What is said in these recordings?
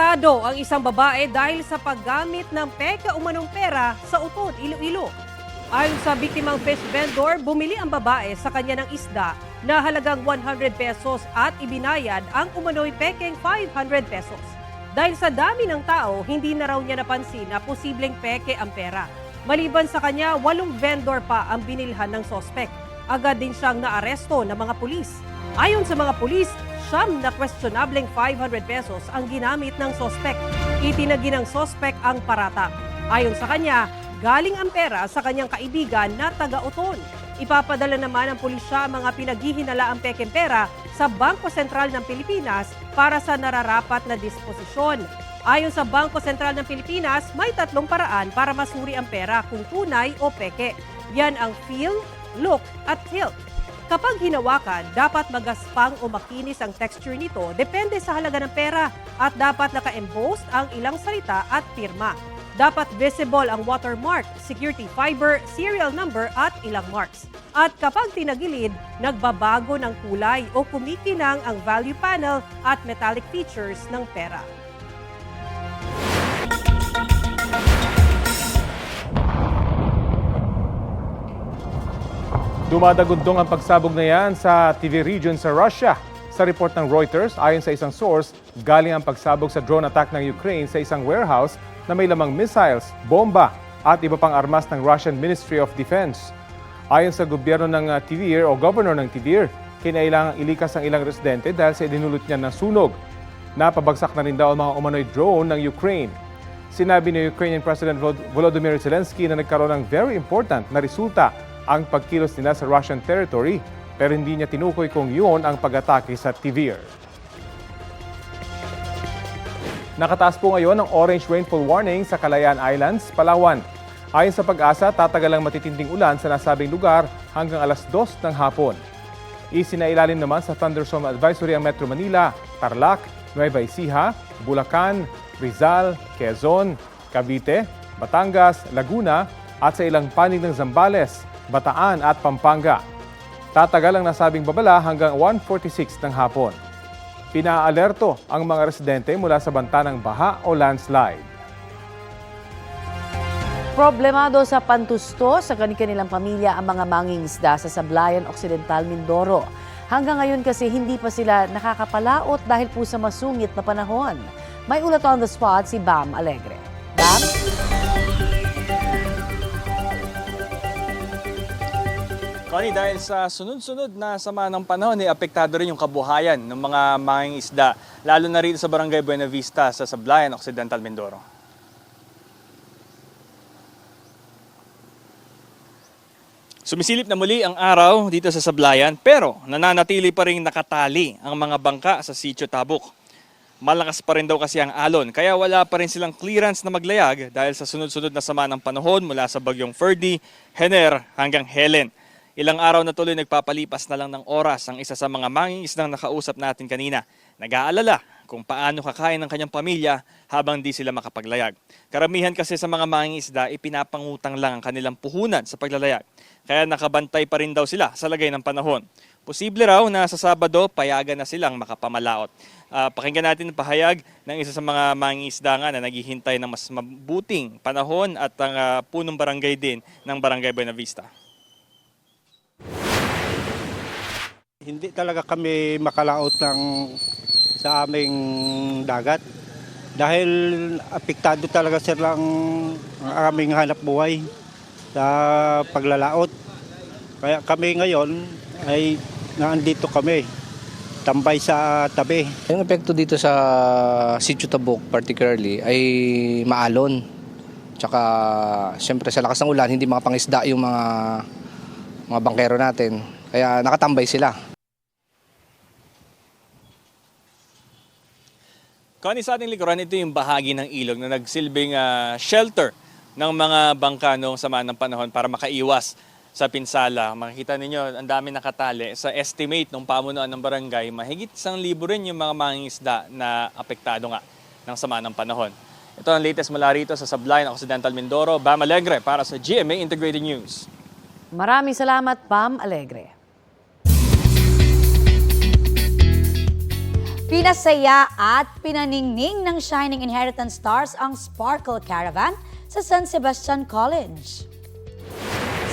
Arestado ang isang babae dahil sa paggamit ng peka umanong pera sa utod, Iloilo. Ayon sa biktimang fish vendor, bumili ang babae sa kanya ng isda na halagang 100 pesos at ibinayad ang umano'y pekeng 500 pesos. Dahil sa dami ng tao, hindi na raw niya napansin na posibleng peke ang pera. Maliban sa kanya, walong vendor pa ang binilhan ng sospek. Agad din siyang naaresto ng mga pulis. Ayon sa mga pulis, siyam na questionableng 500 pesos ang ginamit ng sospek. Itinagi ng sospek ang parata. Ayon sa kanya, galing ang pera sa kanyang kaibigan na taga-uton. Ipapadala naman ng pulisya ang mga pinaghihinala ang pekeng pera sa Bangko Sentral ng Pilipinas para sa nararapat na disposisyon. Ayon sa Bangko Sentral ng Pilipinas, may tatlong paraan para masuri ang pera kung tunay o peke. Yan ang feel, look at tilt. Kapag hinawakan, dapat magaspang o makinis ang texture nito depende sa halaga ng pera at dapat naka-embossed ang ilang salita at pirma. Dapat visible ang watermark, security fiber, serial number at ilang marks. At kapag tinagilid, nagbabago ng kulay o kumikinang ang value panel at metallic features ng pera. Dumadagundong ang pagsabog na yan sa TV region sa Russia. Sa report ng Reuters, ayon sa isang source, galing ang pagsabog sa drone attack ng Ukraine sa isang warehouse na may lamang missiles, bomba at iba pang armas ng Russian Ministry of Defense. Ayon sa gobyerno ng uh, Tvir o governor ng Tvir, kinailangang ilikas ang ilang residente dahil sa idinulot niya ng sunog. Napabagsak na rin daw ang mga umano'y drone ng Ukraine. Sinabi ni Ukrainian President Volod- Volodymyr Zelensky na nagkaroon ng very important na resulta ang pagkilos nila sa Russian territory pero hindi niya tinukoy kung yun ang pag-atake sa Tvir. Nakataas po ngayon ang orange rainfall warning sa Calayan Islands, Palawan. Ayon sa pag-asa, tatagal ang matitinding ulan sa nasabing lugar hanggang alas 2 ng hapon. Isinailalim naman sa thunderstorm advisory ang Metro Manila, Tarlac, Nueva Ecija, Bulacan, Rizal, Quezon, Cavite, Batangas, Laguna at sa ilang panig ng Zambales, Bataan at Pampanga. Tatagal ang nasabing babala hanggang 1.46 ng hapon. Pinaalerto ang mga residente mula sa banta ng baha o landslide. Problemado sa pantusto sa kanilang pamilya ang mga mangingisda sa Sablayan Occidental, Mindoro. Hanggang ngayon kasi hindi pa sila nakakapalaot dahil po sa masungit na panahon. May ulat on the spot si Bam Alegre. Connie, dahil sa sunod-sunod na sama ng panahon, eh, apektado rin yung kabuhayan ng mga manging isda, lalo na rito sa Barangay Buena Vista sa Sablayan, Occidental Mindoro. Sumisilip na muli ang araw dito sa Sablayan pero nananatili pa rin nakatali ang mga bangka sa Sitio Tabuk. Malakas pa rin daw kasi ang alon kaya wala pa rin silang clearance na maglayag dahil sa sunod-sunod na sama ng panahon mula sa bagyong Ferdy, Hener hanggang Helen. Ilang araw na tuloy nagpapalipas na lang ng oras ang isa sa mga mangingisdang nakausap natin kanina. Nag-aalala kung paano kakain ng kanyang pamilya habang di sila makapaglayag. Karamihan kasi sa mga mangingisda, ipinapangutang lang ang kanilang puhunan sa paglalayag. Kaya nakabantay pa rin daw sila sa lagay ng panahon. Posible raw na sa Sabado, payagan na silang makapamalaot. Ah, pakinggan natin ang pahayag ng isa sa mga mangingisda nga na naghihintay ng mas mabuting panahon at ang ah, punong barangay din ng Barangay Buena Vista. Hindi talaga kami makalaot ng sa aming dagat dahil apektado talaga silang ang aming hanap buhay sa paglalaot. Kaya kami ngayon ay naandito kami, tambay sa tabi. Yung epekto dito sa Sitio Tabuk particularly ay maalon. Tsaka siyempre sa lakas ng ulan hindi makapangisda yung mga mga bangkero natin. Kaya nakatambay sila. Connie, sa ating likuran, ito yung bahagi ng ilog na nagsilbing ah, shelter ng mga bangka noong sama ng panahon para makaiwas sa pinsala. Makikita ninyo, ang dami nakatali. Sa estimate ng pamunuan ng barangay, mahigit isang libo rin yung mga mangingisda na apektado nga ng sama ng panahon. Ito ang latest mula rito sa Sablayan Occidental Mindoro. Bam Alegre para sa GMA Integrated News. Maraming salamat, Bam Alegre. Pinasaya at pinaningning ng Shining Inheritance Stars ang Sparkle Caravan sa San Sebastian College.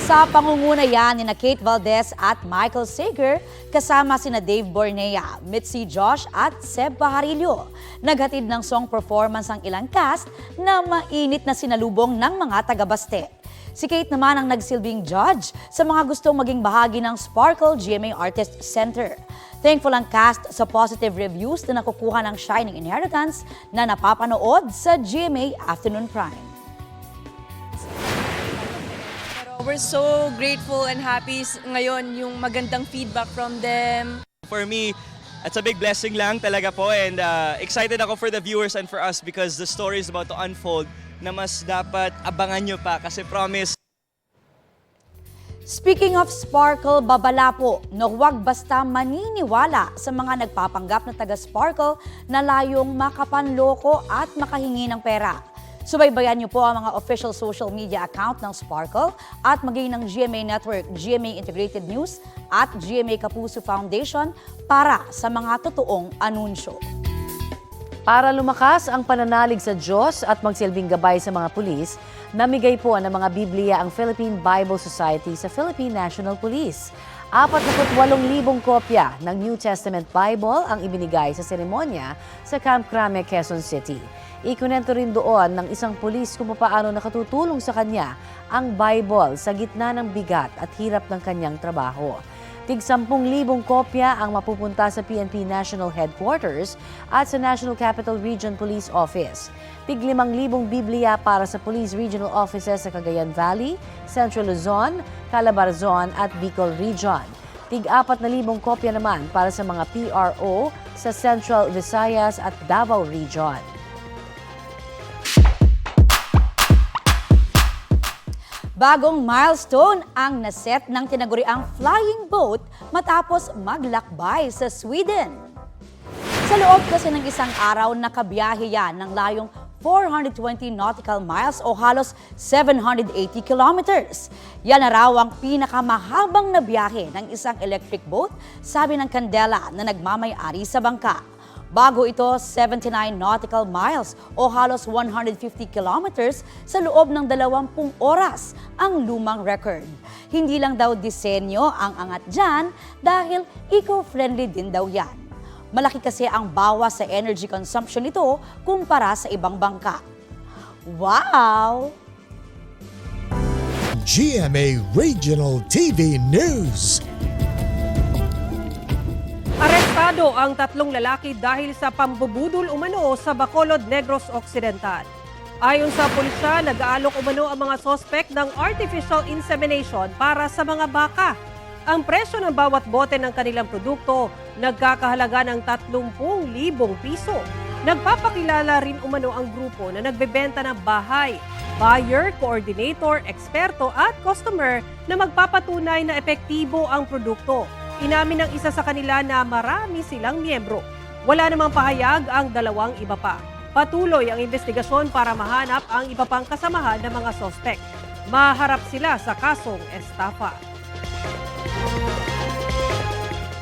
Sa pangunguna yan ni na Kate Valdez at Michael Sager kasama sina Dave Bornea, Mitzi Josh at Seb Baharillo. Naghatid ng song performance ang ilang cast na mainit na sinalubong ng mga tagabaste. Si Kate naman ang nagsilbing judge sa mga gustong maging bahagi ng Sparkle GMA Artist Center. Thankful ang cast sa positive reviews na nakukuha ng Shining Inheritance na napapanood sa GMA Afternoon Prime. We're so grateful and happy ngayon yung magandang feedback from them. For me, it's a big blessing lang talaga po and uh, excited ako for the viewers and for us because the story is about to unfold na mas dapat abangan nyo pa kasi promise Speaking of sparkle, babala po na huwag basta maniniwala sa mga nagpapanggap na taga-sparkle na layong makapanloko at makahingi ng pera. Subaybayan niyo po ang mga official social media account ng Sparkle at maging ng GMA Network, GMA Integrated News at GMA Kapuso Foundation para sa mga totoong anunsyo. Para lumakas ang pananalig sa Diyos at magsilbing gabay sa mga pulis, namigay po ng mga Biblia ang Philippine Bible Society sa Philippine National Police. 48,000 kopya ng New Testament Bible ang ibinigay sa seremonya sa Camp Crame, Quezon City. Ikunento rin doon ng isang pulis kung paano nakatutulong sa kanya ang Bible sa gitna ng bigat at hirap ng kanyang trabaho. Tig 10,000 kopya ang mapupunta sa PNP National Headquarters at sa National Capital Region Police Office. Tig 5,000 Biblia para sa Police Regional Offices sa Cagayan Valley, Central Luzon, Calabarzon at Bicol Region. Tig 4,000 kopya naman para sa mga PRO sa Central Visayas at Davao Region. Bagong milestone ang naset ng tinaguriang flying boat matapos maglakbay sa Sweden. Sa loob kasi ng isang araw, nakabiyahe yan ng layong 420 nautical miles o halos 780 kilometers. Yan na raw ang pinakamahabang na biyahe ng isang electric boat, sabi ng Candela na nagmamayari sa bangka. Bago ito, 79 nautical miles o halos 150 kilometers sa loob ng 20 oras ang lumang record. Hindi lang daw disenyo ang angat dyan dahil eco-friendly din daw yan. Malaki kasi ang bawas sa energy consumption nito kumpara sa ibang bangka. Wow! GMA Regional TV News. Arestado ang tatlong lalaki dahil sa pambubudol umano sa Bacolod Negros Occidental. Ayon sa pulisya, nag-aalok umano ang mga sospek ng artificial insemination para sa mga baka. Ang presyo ng bawat bote ng kanilang produkto nagkakahalaga ng 30,000 piso. Nagpapakilala rin umano ang grupo na nagbebenta ng bahay, buyer, coordinator, eksperto at customer na magpapatunay na epektibo ang produkto. Inamin ng isa sa kanila na marami silang miyembro. Wala namang pahayag ang dalawang iba pa. Patuloy ang investigasyon para mahanap ang iba pang kasamahan ng mga sospek. Maharap sila sa kasong estafa.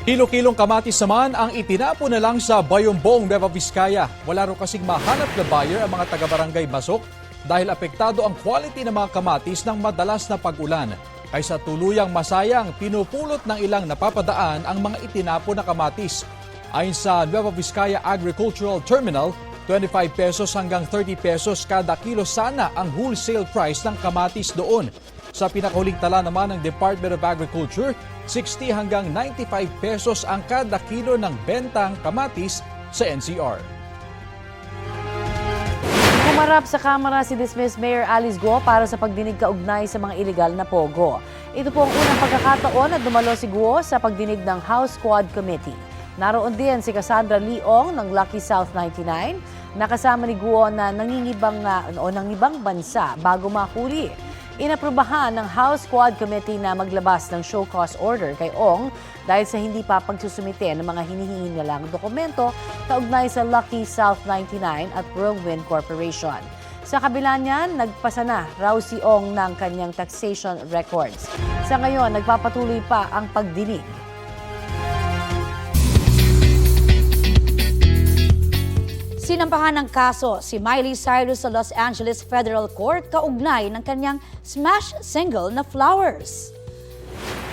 Kilo-kilong kamatis naman ang itinapo na lang sa Bayombong, Nueva Vizcaya. Wala ro kasing mahanap na buyer ang mga taga-barangay Basok dahil apektado ang quality ng mga kamatis ng madalas na pag-ulan. Kaysa tuluyang masayang, pinupulot ng ilang napapadaan ang mga itinapo na kamatis. Ayon sa Nueva Vizcaya Agricultural Terminal, 25 pesos hanggang 30 pesos kada kilo sana ang wholesale price ng kamatis doon. Sa pinakahuling tala naman ng Department of Agriculture, 60 hanggang 95 pesos ang kada kilo ng bentang kamatis sa NCR. Humarap sa Kamara si dismissed Mayor Alice Guo para sa pagdinig kaugnay sa mga iligal na pogo. Ito po ang unang pagkakataon na dumalo si Guo sa pagdinig ng House Squad Committee. Naroon din si Cassandra Leong ng Lucky South 99, nakasama ni Guo na nangingibang na, o nangibang bansa bago mahuli. Inaprubahan ng House Squad Committee na maglabas ng show cause order kay Ong dahil sa hindi pa pagsusumite ng mga hinihingi nilang dokumento kaugnay sa Lucky South 99 at Whirlwind Corporation. Sa kabila niyan, nagpasa na raw si Ong ng kanyang taxation records. Sa ngayon, nagpapatuloy pa ang pagdinig Sinampahan ng kaso si Miley Cyrus sa Los Angeles Federal Court kaugnay ng kanyang smash single na Flowers.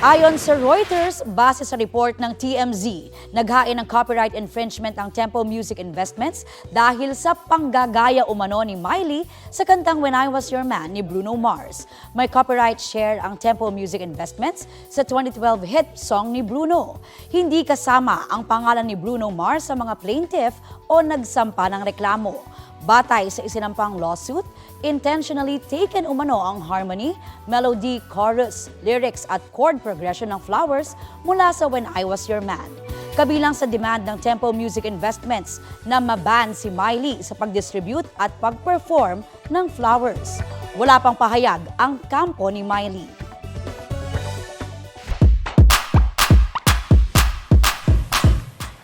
Ayon sa Reuters, base sa report ng TMZ, naghain ng copyright infringement ang Tempo Music Investments dahil sa panggagaya umano ni Miley sa kantang When I Was Your Man ni Bruno Mars. May copyright share ang Tempo Music Investments sa 2012 hit song ni Bruno. Hindi kasama ang pangalan ni Bruno Mars sa mga plaintiff o nagsampa ng reklamo. Batay sa isinampang lawsuit, intentionally taken umano ang harmony, melody, chorus, lyrics at chord progression ng Flowers mula sa When I Was Your Man. Kabilang sa demand ng Tempo Music Investments na maban si Miley sa pag-distribute at pag-perform ng Flowers. Wala pang pahayag ang kampo ni Miley.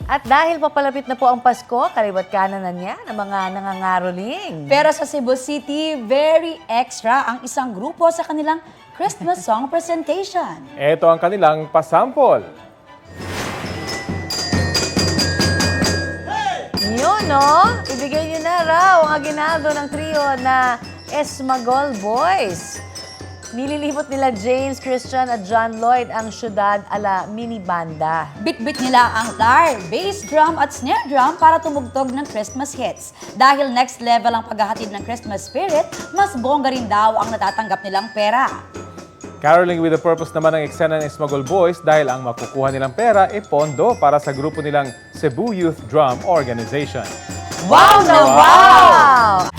At dahil papalapit na po ang Pasko, kaliwat kanan na niya ng mga nangangaroling. Pero sa Cebu City, very extra ang isang grupo sa kanilang Christmas song presentation. Ito ang kanilang pasample. Yun, no? Ibigay niyo na raw ang aginado ng trio na Esmagol Boys. Nililibot nila James, Christian at John Lloyd ang syudad ala mini banda. Bit-bit nila ang tar, bass drum at snare drum para tumugtog ng Christmas hits. Dahil next level ang paghahatid ng Christmas spirit, mas bongga rin daw ang natatanggap nilang pera. Caroling with the purpose naman ng eksena ng Smuggle Boys dahil ang makukuha nilang pera e pondo para sa grupo nilang Cebu Youth Drum Organization. Wow na wow!